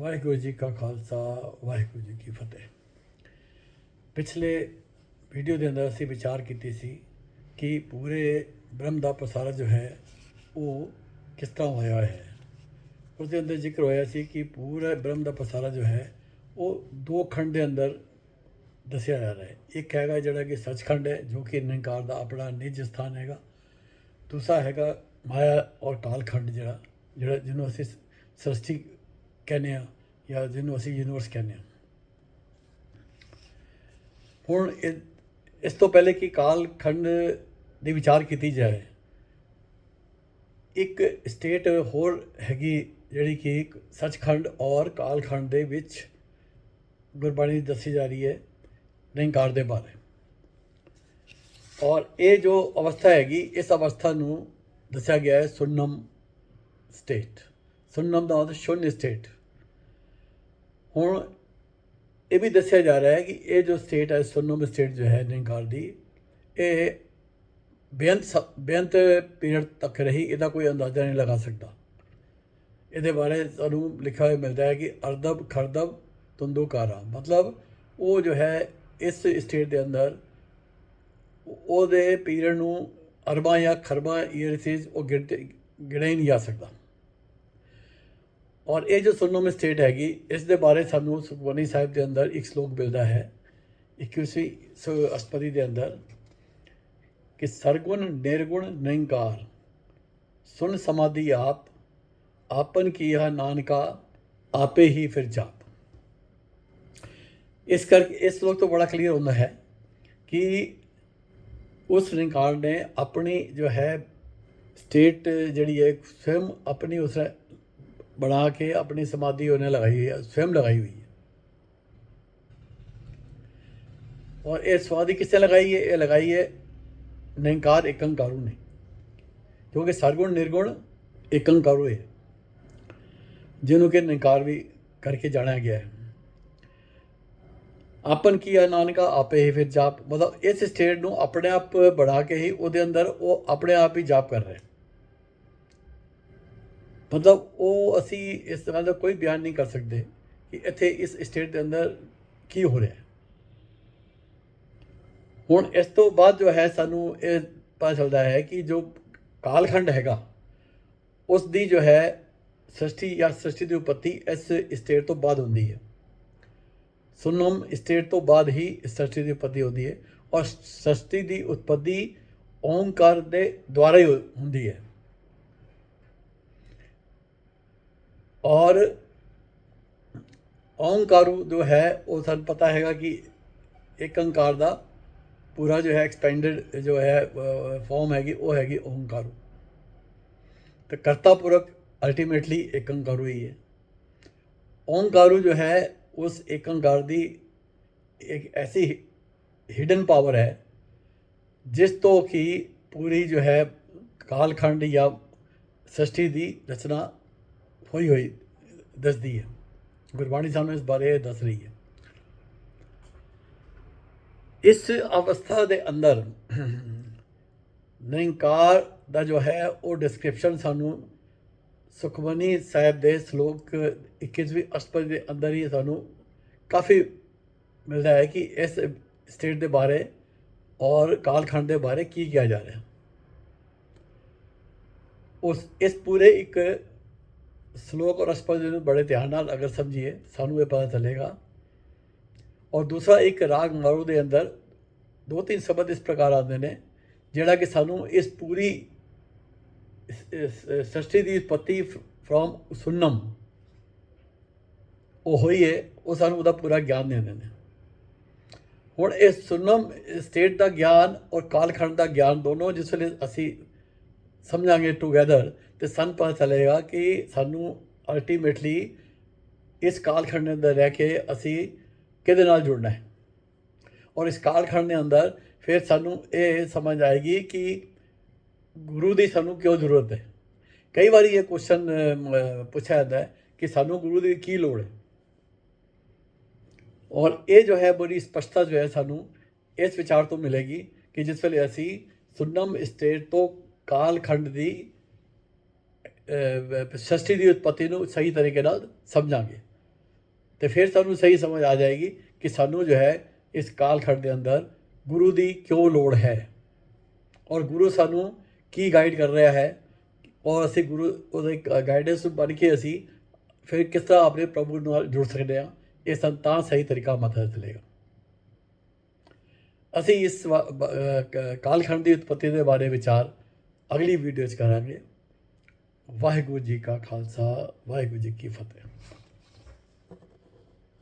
ਵਾਹਿਗੁਰੂ ਜੀ ਕਾ ਖਾਲਸਾ, ਵਾਹਿਗੁਰੂ ਜੀ ਕੀ ਫਤਿਹ। ਪਿਛਲੇ ਵੀਡੀਓ ਦੇ ਅੰਦਰ ਅਸੀਂ ਵਿਚਾਰ ਕੀਤੀ ਸੀ ਕਿ ਪੂਰੇ ਬ੍ਰਹਮ ਦਾ ਪਸਾਰਾ ਜੋ ਹੈ, ਉਹ ਕਿਸ ਤਰ੍ਹਾਂ ਹੋਇਆ ਹੈ? ਉਸ ਦੇ ਅੰਦਰ ਜ਼ਿਕਰ ਹੋਇਆ ਸੀ ਕਿ ਪੂਰਾ ਬ੍ਰਹਮ ਦਾ ਪਸਾਰਾ ਜੋ ਹੈ, ਉਹ ਦੋ ਖੰਡ ਦੇ ਅੰਦਰ ਦੱਸਿਆ ਜਾ ਰਿਹਾ ਹੈ। ਇੱਕ ਹੈਗਾ ਜਿਹੜਾ ਕਿ ਸੱਚਖੰਡ ਹੈ, ਜੋ ਕਿ ਨਿਰੰਕਾਰ ਦਾ ਆਪਣਾ ਨਿੱਜ ਸਥਾਨ ਹੈਗਾ। ਦੂਸਰਾ ਹੈਗਾ ਮਾਇਆ ਔਰ ਕਾਲਖੰਡ ਜਿਹੜਾ ਜਿਹੜਾ ਜਿਹਨੂੰ ਅਸੀਂ ਸ੍ਰਿਸ਼ਟੀ ਕਹਿੰਦੇ ਆ, ਜਾਂ ਜਿਹਨੂੰ ਅਸੀਂ ਯੂਨੀਵਰਸ ਕਹਿੰਦੇ ਆ। ਹੁਣ ਇਹ- ਇਸ ਤੋਂ ਪਹਿਲੇ ਕਿ ਕਾਲਖੰਡ ਦੀ ਵਿਚਾਰ ਕੀਤੀ ਜਾਏ, ਇੱਕ ਸਟੇਟ ਹੋਰ ਹੈਗੀ ਜਿਹੜੀ ਕਿ ਸੱਚਖੰਡ ਔਰ ਕਾਲਖੰਡ ਦੇ ਵਿੱਚ ਗੁਰਬਾਣੀ ਦੱਸੀ ਜਾ ਰਹੀ ਹੈ ਨਿਰੰਕਾਰ ਦੇ ਬਾਰੇ। ਔਰ ਇਹ ਜੋ ਅਵਸਥਾ ਹੈਗੀ, ਇਸ ਅਵਸਥਾ ਨੂੰ ਦੱਸਿਆ ਗਿਆ ਹੈ ਸੁਨਮ ਸਟੇਟ ਸੁਨਮ ਦਾ ਮਤਲਬ ਸ਼ੂਨਯ ਸਟੇਟ ਹੁਣ ਇਹ ਵੀ ਦੱਸਿਆ ਜਾ ਰਿਹਾ ਹੈ ਕਿ ਇਹ ਜੋ ਸਟੇਟ ਹੈ, ਸੁਨਮ ਸਟੇਟ ਜੋ ਹੈ ਨਿਰੰਕਾਰ ਦੀ, ਇਹ ਬੇਅੰਤ ਸ- ਬੇਅੰਤ ਪੀਰੀਅਡ ਤੱਕ ਰਹੀ, ਇਹਦਾ ਕੋਈ ਅੰਦਾਜ਼ਾ ਨਹੀਂ ਲਗਾ ਸਕਦਾ। ਇਹਦੇ ਬਾਰੇ ਸਾਨੂੰ ਲਿਖਿਆ ਹੋਇਆ ਮਿਲਦਾ ਹੈ ਕਿ ਅਰਦਬ ਖਰਦਬ ਤੁੰਦੂਕਾਰਾ, ਮਤਲਬ ਉਹ ਜੋ ਹੈ, ਇਸ ਸਟੇਟ ਦੇ ਅੰਦਰ ਉਹਦੇ ਪੀਰੀਅਡ ਨੂੰ ਅਰਬਾਂ ਜਾਂ ਖਰਬਾਂ ਈਅਰ ਸੀਜ਼ ਉਹ ਗਿਣਤੇ, ਗਿਣਿਆ ਹੀ ਨਹੀਂ ਜਾ ਸਕਦਾ। ਔਰ ਇਹ ਜੋ ਸੁਨਮ ਸਟੇਟ ਹੈਗੀ, ਇਸ ਦੇ ਬਾਰੇ ਸਾਨੂੰ ਸੁਖਮਨੀ ਸਾਹਿਬ ਦੇ ਅੰਦਰ ਇੱਕ ਸ਼ਲੋਕ ਮਿਲਦਾ ਹੈ 21ਵੀਂ ਸ- ਅਸਪਦੀ ਦੇ ਅੰਦਰ, ਕਿ ਸਰਗੁਣ ਨਿਰਗੁਣ ਨਿਰੰਕਾਰ ਸੁਨ ਸਮਾਧੀ ਆਪ, ਆਪਨ ਕੀਆ ਨਾਨਕਾ, ਆਪੇ ਹੀ ਫਿਰ ਜਾਪ। ਇਸ ਕਰਕੇ, ਇਸ ਸ਼ਲੋਕ ਤੋਂ ਬੜਾ ਕਲੀਅਰ ਹੁੰਦਾ ਹੈ ਕਿ ਉਸ ਨਿਰੰਕਾਰ ਨੇ ਆਪਣੀ ਜੋ ਹੈ ਸਟੇਟ ਜਿਹੜੀ ਹੈ ਸਵयं ਆਪਣੀ ਉਸ बढ़ा के अपनी समाधि उन्हें लगाई है स्वयं लगाई हुई है और ये समाधि किसने लगाई है ये लगाई है निहंकार एकंकारों ने क्योंकि सरगुण निर्गुण एकंकारों है जिन्हों के निहंकार भी करके जाना गया है ਆਪਨ ਕੀਆ ਨਾਨਕਾ ਆਪੇ ਹੀ ਫਿਰ ਜਾਪ ਮਤਲਬ ਇਸ ਸਟੇਟ ਨੂੰ ਆਪਣੇ ਆਪ ਬਣਾ ਕੇ ਹੀ ਉਹਦੇ ਅੰਦਰ ਉਹ ਆਪਣੇ ਆਪ ਹੀ ਜਾਪ ਕਰ ਰਿਹਾ ਮਤਲਬ ਉਹ ਅਸੀਂ ਇਸ ਤਰ੍ਹਾਂ ਦਾ ਕੋਈ ਬਿਆਨ ਨਹੀਂ ਕਰ ਸਕਦੇ ਕਿ ਇੱਥੇ ਇਸ ਸਟੇਟ ਦੇ ਅੰਦਰ ਕੀ ਹੋ ਰਿਹਾ ਹੈ। ਹੁਣ ਇਸ ਤੋਂ ਬਾਅਦ ਜੋ ਹੈ, ਸਾਨੂੰ ਇਹ ਪਤਾ ਚੱਲਦਾ ਹੈ ਕਿ ਜੋ ਕਾਲਖੰਡ ਹੈਗਾ ਉਸ ਦੀ ਜੋ ਹੈ ਸ੍ਰਿਸ਼ਟੀ ਜਾਂ ਸ੍ਰਿਸ਼ਟੀ ਦੀ ਉਪੱਤੀ ਇਸ ਸਟੇਟ ਤੋਂ ਬਾਅਦ ਹੁੰਦੀ ਹੈ। ਸੁਨਮ ਸਟੇਟ ਤੋਂ ਬਾਅਦ ਹੀ ਸ੍ਰਿਸ਼ਟੀ ਦੀ ਉਪੱਤੀ ਹੁੰਦੀ ਹੈ ਔਰ ਸ੍ਰਿਸ਼ਟੀ ਦੀ ਉਤਪਤੀ ਓਮਕਾਰ ਦੇ ਦੁਆਰਾ ਹੀ ਹੋ- ਹੁੰਦੀ ਹੈ। ਔਰ ਓਮਕਾਰੂ ਜੋ ਹੈ, ਉਹ ਸਾਨੂੰ ਪਤਾ ਹੈਗਾ ਕਿ ਇੱਕ ਓਂਕਾਰ ਦਾ ਪੂਰਾ ਜੋ ਹੈ ਐਕਸਪੈਂਡਡ ਜੋ ਹੈ ਫਾਰਮ ਹੈਗੀ, ਉਹ ਹੈਗੀ ਓਮਕਾਰੂ ਤੇ ਕਰਤਾ ਪੁਰਖ ਅਲਟੀਮੇਟਲੀ ਇੱਕ ਓਂਕਾਰੂ ਹੀ ਹੈ। ਓਮਕਾਰੂ ਜੋ ਹੈ, ਉਸ ਇੱਕ ਓਂਕਾਰ ਦੀ ਇੱਕ ਐਸੀ ਹਿਡਨ ਪਾਵਰ ਹੈ, ਜਿਸ ਤੋਂ ਕਿ ਪੂਰੀ ਜੋ ਹੈ, ਕਾਲਖੰਡ ਜਾਂ ਸ੍ਰਿਸ਼ਟੀ ਦੀ ਰਚਨਾ ਹੋਈ ਹੋਈ ਦੱਸਦੀ ਹੈ। ਗੁਰਬਾਣੀ ਸਾਨੂੰ ਇਸ ਬਾਰੇ ਦੱਸ ਰਹੀ ਹੈ। ਇਸ ਅਵਸਥਾ ਦੇ ਅੰਦਰ ਨਿਰੰਕਾਰ ਦਾ ਜੋ ਹੈ, ਉਹ ਡਿਸਕ੍ਰਿਪਸ਼ਨ ਸਾਨੂੰ ਸੁਖਮਨੀ ਸਾਹਿਬ ਦੇ ਸ਼ਲੋਕ 21ਵੀਂ ਅਸ਼ਟਪਦੀ ਦੇ ਅੰਦਰ ਹੀ ਸਾਨੂੰ ਕਾਫੀ ਮਿਲਦਾ ਹੈ ਕਿ ਇਸ ਸਟੇਟ ਦੇ ਬਾਰੇ ਔਰ ਕਾਲਖੰਡ ਦੇ ਬਾਰੇ ਕੀ ਕਿਹਾ ਜਾ ਰਿਹਾ। ਉਸ, ਇਸ ਪੂਰੇ ਇੱਕ ਸ਼ਲੋਕ ਔਰ ਅਸ਼ਟਪਦੀ ਨੂੰ ਬੜੇ ਧਿਆਨ ਨਾਲ ਅਗਰ ਸਮਝੀਏ, ਸਾਨੂੰ ਇਹ ਪਤਾ ਚੱਲੇਗਾ। ਔਰ ਦੂਸਰਾ, ਇੱਕ ਰਾਗ ਮਾਰੂ ਦੇ ਅੰਦਰ ਦੋ ਤਿੰਨ ਸ਼ਬਦ ਇਸ ਪ੍ਰਕਾਰ ਆਉਂਦੇ ਨੇ, ਜਿਹੜਾ ਕਿ ਸਾਨੂੰ ਇਸ ਪੂਰੀ ਸ੍ਰਿਸ਼ਟੀ ਦੀ ਉਤਪਤੀ ਫਰੋਮ ਸੁਨਮ। ਉਹ ਹੋਈ ਹੈ ਉਹ ਸਾਨੂੰ ਉਹਦਾ ਪੂਰਾ ਗਿਆਨ ਦਿੰਦੇ ਨੇ। ਹੁਣ ਇਹ ਸੁਨਮ ਸਟੇਟ ਦਾ ਗਿਆਨ ਔਰ ਕਾਲਖੰਡ ਦਾ ਗਿਆਨ ਦੋਨੋਂ ਜਿਸ ਵੇਲੇ ਅਸੀਂ ਸਮਝਾਂਗੇ ਟੂਗੇਦਰ ਤੇ ਸਾਨੂੰ ਪਤਾ ਚੱਲੇਗਾ ਕਿ ਸਾਨੂੰ ਅਲਟੀਮੇਟਲੀ ਇਸ ਕਾਲਖੰਡ ਦੇ ਅੰਦਰ ਰਹਿ ਕੇ ਅਸੀਂ ਕਿਹਦੇ ਨਾਲ ਜੁੜਨਾ ਹੈ। ਔਰ ਇਸ ਕਾਲਖੰਡ ਦੇ ਅੰਦਰ ਫਿਰ ਸਾਨੂੰ ਇਹ ਸਮਝ ਆਏਗੀ ਕਿ ਗੁਰੂ ਦੀ ਸਾਨੂੰ ਕਿਉਂ ਜ਼ਰੂਰਤ ਹੈ। ਕਈ ਵਾਰੀ ਇਹ ਕੁਐਸਚਨ ਪੁੱਛਿਆ ਜਾਂਦਾ ਹੈ ਕਿ ਸਾਨੂੰ ਗੁਰੂ ਦੀ ਕੀ ਲੋੜ ਹੈ। ਔਰ ਇਹ ਜੋ ਹੈ ਬੜੀ ਸਪਸ਼ਟਤਾ ਜੋ ਹੈ ਸਾਨੂੰ ਇਸ ਵਿਚਾਰ ਤੋਂ ਮਿਲੇਗੀ ਕਿ ਜਿਸ ਵੇਲੇ ਅਸੀਂ ਸੁਨਮ ਸਟੇਟ ਤੋਂ ਕਾਲਖੰਡ ਦੀ ਅਹ, ਦੀ ਉਤਪਤੀ ਨੂੰ ਸਹੀ ਤਰੀਕੇ ਨਾਲ ਸਮਝਾਂਗੇ। ਤੇ ਫਿਰ ਸਾਨੂੰ ਸਹੀ ਸਮਝ ਆ ਜਾਏਗੀ ਕਿ ਸਾਨੂੰ ਜੋ ਹੈ ਇਸ ਕਾਲਖੰਡ ਦੇ ਅੰਦਰ ਗੁਰੂ ਦੀ ਕਿਉਂ ਲੋੜ ਹੈ? ਔਰ ਗੁਰੂ ਸਾਨੂੰ ਕੀ ਗਾਈਡ ਕਰ ਰਿਹਾ ਹੈ? ਔਰ ਅਸੀਂ ਗੁਰੂ ਉਹਦੇ ਗਾਈਡੈਂਸ ਬਣ ਕੇ ਅਸੀਂ ਫਿਰ ਕਿਸ ਤਰ੍ਹਾਂ ਆਪਣੇ ਪ੍ਰਭੂ ਨਾਲ ਜੁੜ ਸਕਦੇ ਹਾਂ? ਇਹ ਸਾਨੂੰ ਤਾਂ ਸਹੀ ਤਰੀਕਾ ਮਦਦ ਚਲੇਗਾ ਅਸੀਂ ਇਸ ਵਾ- ਬ- ਅਹ ਕਾਲਖੰਡ ਦੀ ਉਤਪਤੀ ਦੇ ਬਾਰੇ ਵਿਚਾਰ ਅਗਲੀ ਵੀਡੀਓ 'ਚ ਕਰਾਂਗੇ। ਵਾਹਿਗੁਰੂ ਜੀ ਕਾ ਖਾਲਸਾ ਵਾਹਿਗੁਰੂ ਜੀ ਕੀ ਫਤਿਹ।